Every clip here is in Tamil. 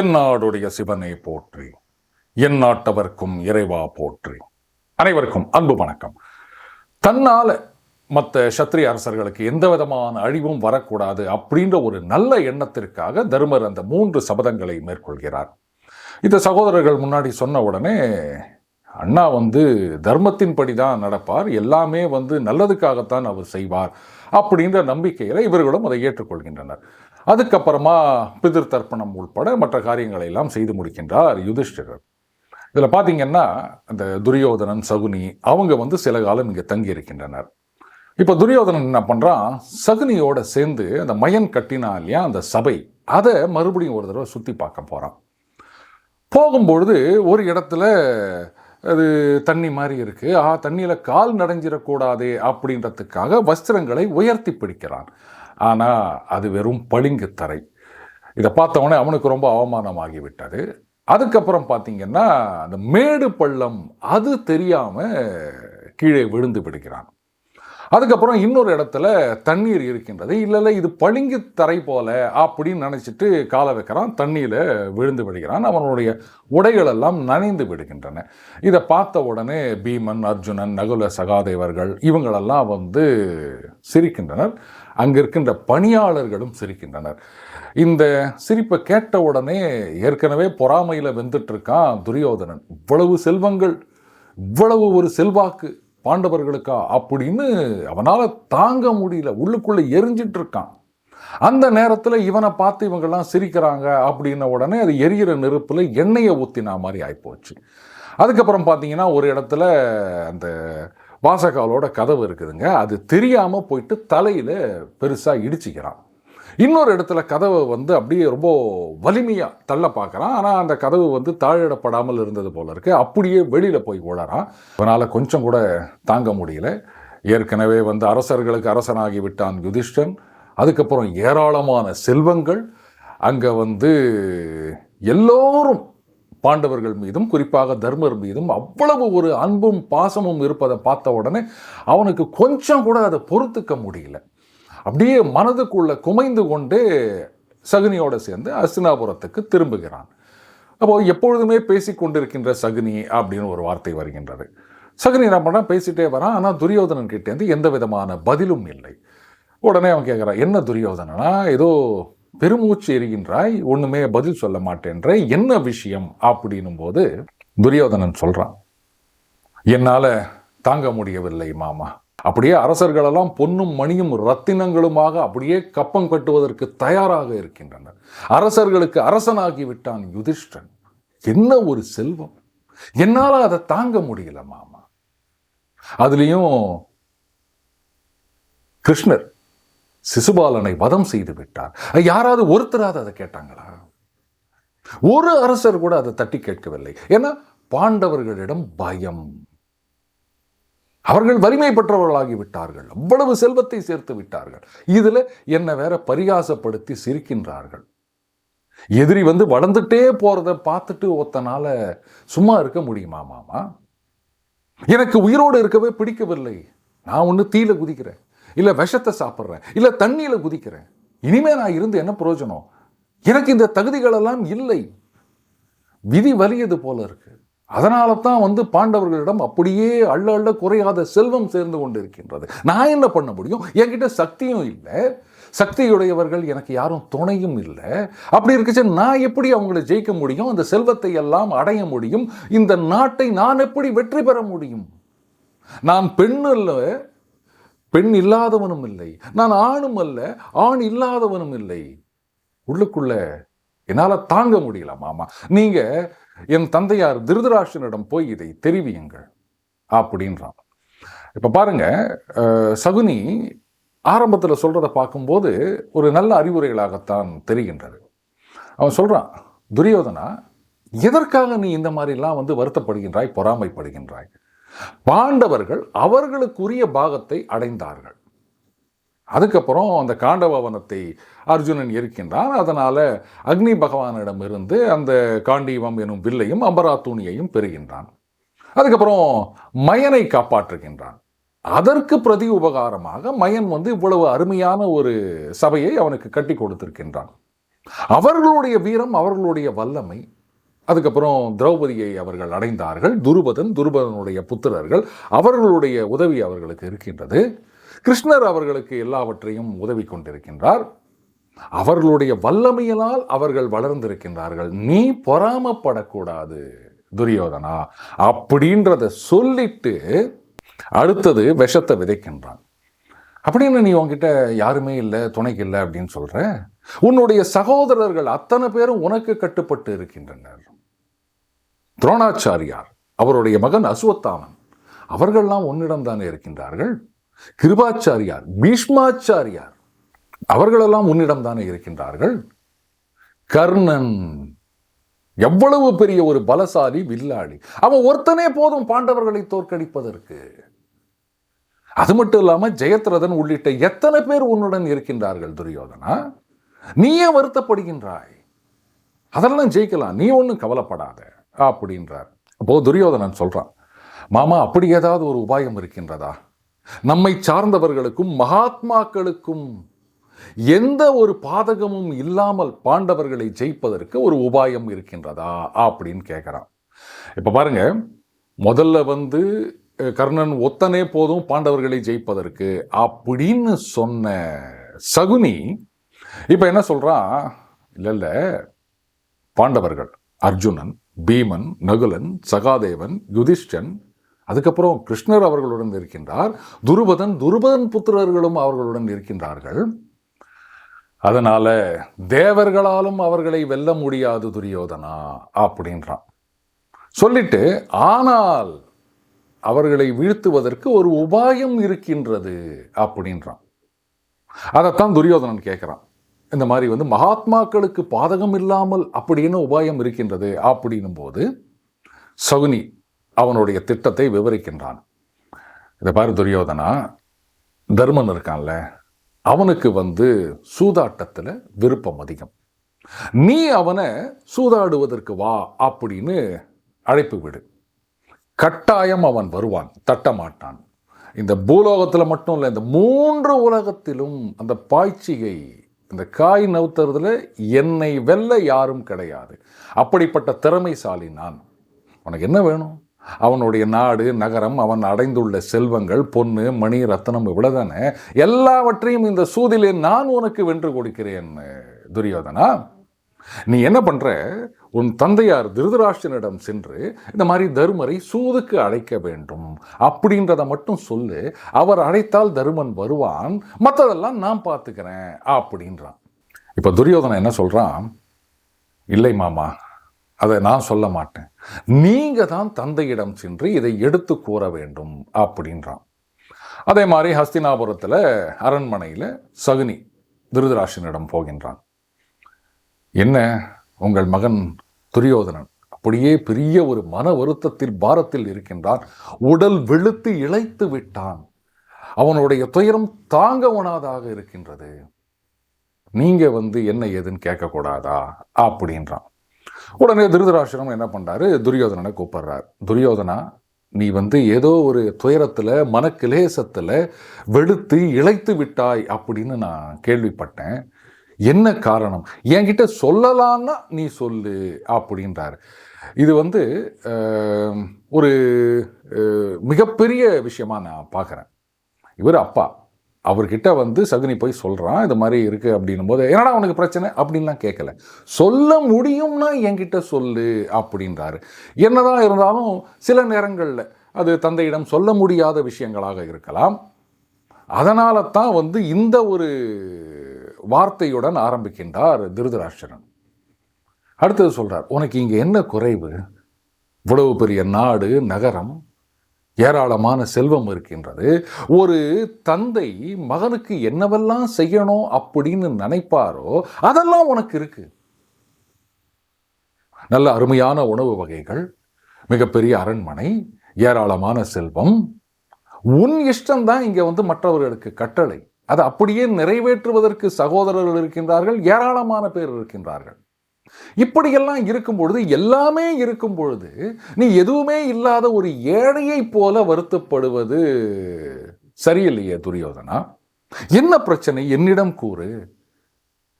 தென்னாடுடைய சிவனை போற்றி என் நாட்டவர்க்கும் இறைவா போற்றி. அனைவருக்கும் அன்பு வணக்கம். தன்னால மற்ற சத்திரிய அரசர்களுக்கு எந்த விதமான அழிவும் வரக்கூடாது அப்படின்ற ஒரு நல்ல எண்ணத்திற்காக தருமர் அந்த மூன்று சபதங்களை மேற்கொள்கிறார். இந்த சகோதரர்கள் முன்னாடி சொன்ன உடனே அண்ணா வந்து தர்மத்தின்படி தான் நடப்பார் எல்லாமே வந்து நல்லதுக்காகத்தான் அவர் செய்வார் அப்படின்ற நம்பிக்கையில் இவர்களும் அதை ஏற்றுக்கொள்கின்றனர். அதுக்கப்புறமா பிதிர் தர்ப்பணம் மற்ற காரியங்களை எல்லாம் செய்து முடிக்கின்றார் யுதிஷ்டிரர். இதில் பார்த்தீங்கன்னா அந்த துரியோதனன் சகுனி அவங்க வந்து சில காலம் இங்கே தங்கி இருக்கின்றனர் இப்போ துரியோதனன் என்ன பண்ணுறான் சகுனியோட சேர்ந்து அந்த மயன் கட்டினா இல்லையா அந்த சபை அதை மறுபடியும் ஒரு தடவை சுற்றி பார்க்க போகிறான் போகும்பொழுது ஒரு இடத்துல அது தண்ணி மாதிரி இருக்குது ஆ தண்ணியில் கால் நடைஞ்சிடக்கூடாதே அப்படின்றதுக்காக வஸ்திரங்களை உயர்த்தி பிடிக்கிறான். ஆனால் அது வெறும் பளிங்கு தரை. இதை பார்த்தவொடனே அவனுக்கு ரொம்ப அவமானமாகிவிட்டது. அதுக்கப்புறம் பார்த்தீங்கன்னா அந்த மேடு பள்ளம் அது தெரியாமல் கீழே விழுந்து விடுகிறான். அதுக்கப்புறம் இன்னொரு இடத்துல தண்ணீர் இருக்கின்றது. இல்லை இல்லை இது பளிங்கு தரை போல அப்படின்னு நினச்சிட்டு காலை வைக்கிறான். தண்ணியில் விழுந்து விடுகிறான். அவனுடைய உடைகள் எல்லாம் நனைந்து விடுகின்றன. இதை பார்த்த உடனே பீமன் அர்ஜுனன் நகுல சகாதேவர்கள் இவங்களெல்லாம் வந்து சிரிக்கின்றனர். அங்கே இருக்கின்ற பணியாளர்களும் சிரிக்கின்றனர். இந்த சிரிப்பை கேட்ட உடனே ஏற்கனவே பொறாமையில் வெந்துட்டு இருக்கான் துரியோதனன். இவ்வளவு செல்வங்கள் இவ்வளவு ஒரு செல்வாக்கு பாண்டவர்களுக்கா அப்படின்னு அவனால் தாங்க முடியல. உள்ளுக்குள்ளே எரிஞ்சிட்டு இருக்கான் அந்த நேரத்தில் இவனை பார்த்து இவங்கெல்லாம் சிரிக்கிறாங்க அப்படின்ன உடனே அது எரியிற நெருப்பில் எண்ணெயை ஊற்றினா மாதிரி ஆகிப்போச்சு அதுக்கப்புறம் பார்த்தீங்கன்னா ஒரு இடத்துல அந்த வாசகாலோட கதவு இருக்குதுங்க. அது தெரியாமல் போயிட்டு தலையில் பெருசாக இடிச்சிக்கிறான். இன்னொரு இடத்துல கதவை வந்து அப்படியே ரொம்ப வலிமையாக தள்ள பார்க்குறான். ஆனால் அந்த கதவு வந்து தாழிடப்படாமல் இருந்தது போல இருக்குது அப்படியே வெளியில் போய் ஓடறான். அவனால் கொஞ்சம் கூட தாங்க முடியல. ஏற்கனவே வந்து அரசர்களுக்கு அரசனாகி விட்டான் யுதிஷ்டன். அதுக்கப்புறம் ஏராளமான செல்வங்கள். அங்கே வந்து எல்லோரும் பாண்டவர்கள் மீதும் குறிப்பாக தர்மர் மீதும் அவ்வளவு ஒரு அன்பும் பாசமும் இருப்பதை பார்த்த உடனே அவனுக்கு கொஞ்சம் கூட அதை பொறுத்துக்க முடியல. அப்படியே மனதுக்குள்ளே குமைந்து கொண்டு சகுனியோடு சேர்ந்து அஸ்தினாபுரத்துக்கு திரும்புகிறான். அப்போ எப்பொழுதுமே பேசி கொண்டிருக்கின்ற சகுனி அப்படின்னு ஒரு வார்த்தை வருகின்றது. சகுனி என்ன பண்ணால் பேசிட்டே வரான். ஆனால் துரியோதனன் கிட்டேருந்து எந்த விதமான பதிலும் இல்லை. உடனே அவன் கேட்குறான் என்ன துரியோதனனா? ஏதோ பெருமூச்சு எரிகின்றாய் ஒண்ணுமே பதில் சொல்ல மாட்டேன்ற என்ன விஷயம் அப்படின்னும் போது துரியோதனன் சொல்றான் என்னால தாங்க முடியவில்லை மாமா. அப்படியே அரசர்களெல்லாம் பொன்னும் மணியும் ரத்தினங்களுமாக அப்படியே கப்பம் கட்டுவதற்கு தயாராக இருக்கின்றனர். அரசர்களுக்கு அரசனாகி விட்டான் யுதிஷ்டன். என்ன ஒரு செல்வம். என்னால அதை தாங்க முடியல மாமா. அதுலேயும் கிருஷ்ணர் சிசுபாலனை வதம் செய்து விட்டார். யாராவது ஒருத்தராவது அதை கேட்டாங்களா? ஒரு அரசர் கூட அதை தட்டி கேட்கவில்லை. ஏன்னா பாண்டவர்களிடம் பயம். அவர்கள் வலிமை பெற்றவர்களாகி விட்டார்கள். அவ்வளவு செல்வத்தை சேர்த்து விட்டார்கள். இதில் என்னை வேற பரிகாசப்படுத்தி சிரிக்கின்றார்கள். எதிரி வந்து வளர்ந்துட்டே போகிறத பார்த்துட்டு ஒத்தனால சும்மா இருக்க முடியுமா மாமா? எனக்கு உயிரோடு இருக்கவே பிடிக்கவில்லை. நான் ஒன்று தீல குதிக்கிறேன். இல்லை விஷத்தை சாப்பிட்றேன் இல்லை தண்ணியில் குதிக்கிறேன். இனிமே நான் இருந்து என்ன பிரயோஜனம்? எனக்கு இந்த தகுதிகளெல்லாம் இல்லை. விதி வலியது போல இருக்கு. அதனால தான் வந்து பாண்டவர்களிடம் அப்படியே அள்ள அள்ள குறையாத செல்வம் சேர்ந்து கொண்டு இருக்கின்றது நான் என்ன பண்ண முடியும்? என்கிட்ட சக்தியும் இல்லை. சக்தியுடையவர்கள் எனக்கு யாரும் துணையும் இல்லை. அப்படி இருக்குச்சு நான் எப்படி அவங்களை ஜெயிக்க முடியும்? அந்த செல்வத்தை எல்லாம் அடைய முடியும்? இந்த நாட்டை நான் எப்படி வெற்றி பெற முடியும்? நான் பெண்ணில் பெண் இல்லாதவனும் இல்லை. நான் ஆணும் அல்ல ஆண் இல்லாதவனும் இல்லை. உள்ளுக்குள்ள என்னால் தாங்க முடியல மாமா. நீங்க என் தந்தையார் திருதராஷனிடம் போய் இதை தெரிவியுங்கள் அப்படின்றான். இப்போ பாருங்க சகுனி ஆரம்பத்தில் சொல்கிறத பார்க்கும்போது ஒரு நல்ல அறிவுரைகளாகத்தான் தெரிகின்றது. அவன் சொல்றான் துரியோதனா எதற்காக நீ இந்த மாதிரிலாம் வந்து வருத்தப்படுகின்றாய் பொறாமைப்படுகின்றாய்? பாண்டவர்கள் அவர்களுக்குரிய பாகத்தை அடைந்தார்கள். அதுக்கப்புறம் அந்த காண்டவவனத்தை அர்ஜுனன் இருக்கின்றான் அதனால் அக்னி பகவானிடமிருந்து அந்த காண்டீவம் எனும் வில்லையும் அம்பராத்தூணியையும் பெறுகின்றான். அதுக்கப்புறம் மயனை காப்பாற்றுகின்றான். அதற்கு பிரதி உபகாரமாக மயன் வந்து இவ்வளவு அருமையான ஒரு சபையை அவனுக்கு கட்டி கொடுத்திருக்கின்றான். அவர்களுடைய வீரம் அவர்களுடைய வல்லமை அதுக்கப்புறம் திரௌபதியை அவர்கள் அடைந்தார்கள். துருபதன் துருபதனுடைய புத்திரர்கள் அவர்களுடைய உதவி அவர்களுக்கு இருக்கின்றது. கிருஷ்ணர் அவர்களுக்கு எல்லாவற்றையும் உதவி கொண்டிருக்கின்றார். அவர்களுடைய வல்லமையினால் அவர்கள் வளர்ந்திருக்கின்றார்கள். நீ பொறாமப்படக்கூடாது துரியோதனா அப்படின்றத சொல்லிட்டு அடுத்தது விஷத்தை விதைக்கின்றான். அப்படின்னு நீ உன்கிட்ட யாருமே இல்லை துணைக்கு இல்லை அப்படின்னு சொல்ற. உன்னுடைய சகோதரர்கள் அத்தனை பேரும் உனக்கு கட்டுப்பட்டு இருக்கின்றனர். துரோணாச்சாரியார் அவருடைய மகன் அசுவத்தாமன் அவர்கள்லாம் உன்னிடம் தானே இருக்கின்றார்கள்? கிருபாச்சாரியார் பீஷ்மாச்சாரியார் அவர்களெல்லாம் உன்னிடம் தானே இருக்கின்றார்கள்? கர்ணன் எவ்வளவு பெரிய ஒரு பலசாலி வில்லாளி. அவன் ஒருத்தனே போதும் பாண்டவர்களை தோற்கடிப்பதற்கு. அது மட்டும் இல்லாமல் ஜெயத்ரதன் உள்ளிட்ட எத்தனை பேர் உன்னுடன் இருக்கின்றார்கள் துரியோதனா? நீயே வருத்தப்படுகின்றாய்? அதெல்லாம் ஜெயிக்கலாம். நீ ஒன்றும் கவலைப்படாத அப்படின்றார். அப்போது துரியோதனன் சொல்கிறான் மாமா அப்படி ஏதாவது ஒரு உபாயம் இருக்கின்றதா? நம்மை சார்ந்தவர்களுக்கும் மகாத்மாக்களுக்கும் எந்த ஒரு பாதகமும் இல்லாமல் பாண்டவர்களை ஜெயிப்பதற்கு ஒரு உபாயம் இருக்கின்றதா? அப்படின்னு கேட்குறான் இப்போ பாருங்க முதல்ல வந்து கர்ணன் ஒத்தனே போதும் பாண்டவர்களை ஜெயிப்பதற்கு அப்படின்னு சொன்ன சகுனி இப்போ என்ன சொல்கிறான் இல்லை இல்லை. பாண்டவர்கள் அர்ஜுனன் பீமன் நகுலன் சகாதேவன் யுதிஷ்டன் அதுக்கப்புறம் கிருஷ்ணர் அவர்களுடன் இருக்கின்றார் துருபதன் துருபதன் புத்திரர்களும் அவர்களுடன் இருக்கின்றார்கள் அதனால் தேவர்களாலும் அவர்களை வெல்ல முடியாது துரியோதனா அப்படின்றான். சொல்லிட்டு ஆனால் அவர்களை வீழ்த்துவதற்கு ஒரு உபாயம் இருக்கின்றது அப்படின்றான். அதைத்தான் துரியோதனன் கேட்குறான். இந்த மாதிரி வந்து மகாத்மாக்களுக்கு பாதகம் இல்லாமல் அப்படின்னு உபாயம் இருக்கின்றது அப்படின்னும் போது சகுனி அவனுடைய திட்டத்தை விவரிக்கின்றான். இதை பாரு துரியோதனா தர்மன் இருக்கான்ல அவனுக்கு வந்து சூதாட்டத்தில் விருப்பம் அதிகம். நீ அவனை சூதாடுவதற்கு வா அப்படின்னு அழைப்பு விடு. கட்டாயம் அவன் வருவான் தட்டமாட்டான். இந்த பூலோகத்தில் மட்டும் இல்லை இந்த மூன்று உலகத்திலும் அந்த பாய்ச்சிகை இந்த காய் நவுத்துறதுல என்னை வெல்ல யாரும் கிடையாது. அப்படிப்பட்ட திறமைசாலி நான். உனக்கு என்ன வேணும்? அவனுடைய நாடு நகரம் அவன் அடைந்துள்ள செல்வங்கள் பொண்ணு மணி ரத்தனம் இவ்வளோதானே எல்லாவற்றையும் இந்த சூதிலே நான் உனக்கு வென்று கொடுக்கிறேன் துரியோதனா நீ என்ன பண்ணுற உன் தந்தையார் திருதராஷ்டிரனிடம் சென்று இந்த மாதிரி தருமரை சூதுக்கு அழைக்க வேண்டும் அப்படின்றத மட்டும் சொல்லு அவர் அழைத்தால் தருமன் வருவான் மற்றதெல்லாம் நான் பார்த்துக்கிறேன் அப்படின்றான். இப்போ துரியோதனை என்ன சொல்கிறான் இல்லை மாமா அதை நான் சொல்ல மாட்டேன். நீங்கள் தான் தந்தையிடம் சென்று இதை எடுத்து கூற வேண்டும் அப்படின்றான். அதே மாதிரி ஹஸ்தினாபுரத்தில் அரண்மனையில் சகுனி திருதராஷனிடம் போகின்றான். என்ன? உங்கள் மகன் துரியோதனன். அப்படியே பெரிய ஒரு மன வருத்தத்தில் பாரத்தில் இருக்கின்றான். உடல் வெளுத்து இழைத்து விட்டான். அவனுடைய துயரம் தாங்க உணாதாக இருக்கின்றது. நீங்க வந்து என்ன ஏதுன்னு கேட்கக்கூடாதா? அப்படின்றான். உடனே திருதராஷ்டிரம் என்ன பண்ணுறாரு துரியோதனனை கூப்பிடுறார். துரியோதனா நீ வந்து ஏதோ ஒரு துயரத்தில் மனக்கிலேசத்தில் வெளுத்து இழைத்து விட்டாய் அப்படின்னு நான் கேள்விப்பட்டேன். என்ன காரணம்? என்கிட்ட சொல்லலான்னா நீ சொல்லு அப்படின்றாரு. இது வந்து ஒரு மிகப்பெரிய விஷயமாக நான் பார்க்குறேன். இவர் அப்பா. அவர்கிட்ட வந்து சகுனி போய் சொல்கிறான் இது மாதிரி இருக்குது அப்படின்னும் போது என்னடா உனக்கு பிரச்சனை? அப்படின்லாம் கேட்கல. சொல்ல முடியும்னா என்கிட்ட சொல்லு அப்படின்றாரு. என்னதான் இருந்தாலும் சில நேரங்களில் அது தந்தையிடம் சொல்ல முடியாத விஷயங்களாக இருக்கலாம். அதனால தான் வந்து இந்த ஒரு வார்த்தையுடன் ஆரம்பிக்கின்றார் திருதராஷ்டிரன். அடுத்தது சொல்கிறார் உனக்கு இங்கே என்ன குறைவு? இவ்வளவு பெரிய நாடு நகரம் ஏராளமான செல்வம் இருக்கின்றது. ஒரு தந்தை மகனுக்கு என்னவெல்லாம் செய்யணும் அப்படின்னு நினைப்பாரோ அதெல்லாம் உனக்கு இருக்கு. நல்ல அருமையான உணவு வகைகள் மிகப்பெரிய அரண்மனை ஏராளமான செல்வம். உன் இஷ்டம்தான் இங்கே வந்து மற்றவர்களுக்கு கட்டளை. அதை அப்படியே நிறைவேற்றுவதற்கு சகோதரர்கள் இருக்கின்றார்கள் ஏராளமான பேர் இருக்கின்றார்கள். இப்படியெல்லாம் இருக்கும் பொழுது எல்லாமே இருக்கும் பொழுது நீ எதுவுமே இல்லாத ஒரு ஏழையை போல வருத்தப்படுவது சரியில்லையே துரியோதனா? என்ன பிரச்சனை? என்னிடம் கூறு.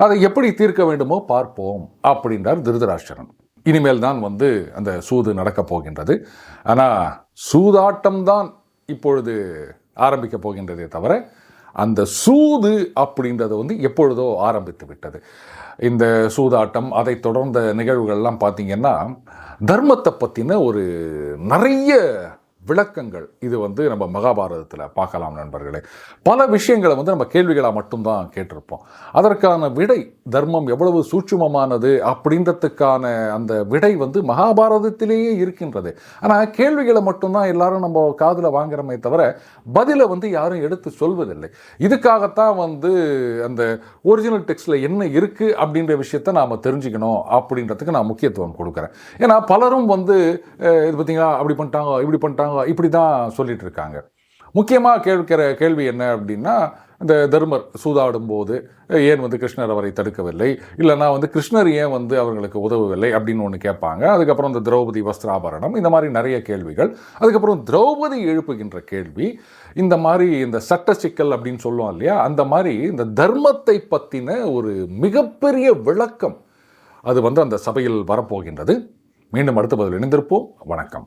அதை எப்படி தீர்க்க வேண்டுமோ பார்ப்போம் அப்படின்றார் திருதராஷ்டிரன். இனிமேல் தான் வந்து அந்த சூது நடக்கப் போகின்றது. ஆனால் சூதாட்டம் தான் இப்பொழுது ஆரம்பிக்கப் போகின்றதே தவிர அந்த சூது அப்படின்றது வந்து எப்பொழுதோ ஆரம்பித்து விட்டது. இந்த சூதாட்டம் அதை தொடர்ந்த நிகழ்வுகள்லாம் பார்த்திங்கன்னா தர்மத்தை பற்றின ஒரு நிறைய விளக்கங்கள். இது வந்து நம்ம மகாபாரதத்தில் பார்க்கலாம் நண்பர்களே. பல விஷயங்களை வந்து நம்ம கேள்விகளாக மட்டும்தான் கேட்டிருப்போம். அதற்கான விடை தர்மம் எவ்வளவு சூட்சுமமானது அப்படின்றதுக்கான அந்த விடை வந்து மகாபாரதத்திலேயே இருக்கின்றது. ஆனால் கேள்விகளை மட்டும்தான் எல்லாரும் நம்ம காதில் வாங்குறோமே தவிர பதிலை வந்து யாரும் எடுத்து சொல்வதில்லை. இதுக்காகத்தான் வந்து அந்த ஒரிஜினல் டெக்ஸ்டில் என்ன இருக்குது அப்படின்ற விஷயத்த நாம் தெரிஞ்சுக்கணும் அப்படின்றதுக்கு நான் முக்கியத்துவம் கொடுக்குறேன். ஏன்னா பலரும் வந்து இது பார்த்தீங்களா அப்படி பண்ணிட்டாங்க இப்படி பண்ணிட்டாங்க இப்படி தான் சொல்லிட்டு இருக்காங்க முக்கியமாக கேட்கிற கேள்வி என்ன அப்படின்னா இந்த தர்மர் சூதாடும் போது ஏன் வந்து கிருஷ்ணர் அவரை தடுக்கவில்லை? இல்லைனா வந்து கிருஷ்ணர் ஏன் வந்து அவர்களுக்கு உதவவில்லை அப்படின்னு ஒன்று கேட்பாங்க. அதுக்கப்புறம் இந்த திரௌபதி வஸ்திராபரணம் இந்த மாதிரி நிறைய கேள்விகள். அதுக்கப்புறம் திரௌபதி எழுப்புகின்ற கேள்வி இந்த மாதிரி இந்த சட்ட சிக்கல் அப்படின்னு சொல்லுவோம் இல்லையா? அந்த மாதிரி இந்த தர்மத்தை பற்றின ஒரு மிகப்பெரிய விளக்கம் அது வந்து அந்த சபையில் வரப்போகின்றது. மீண்டும் அடுத்த பதில் இணைந்திருப்போம். வணக்கம்.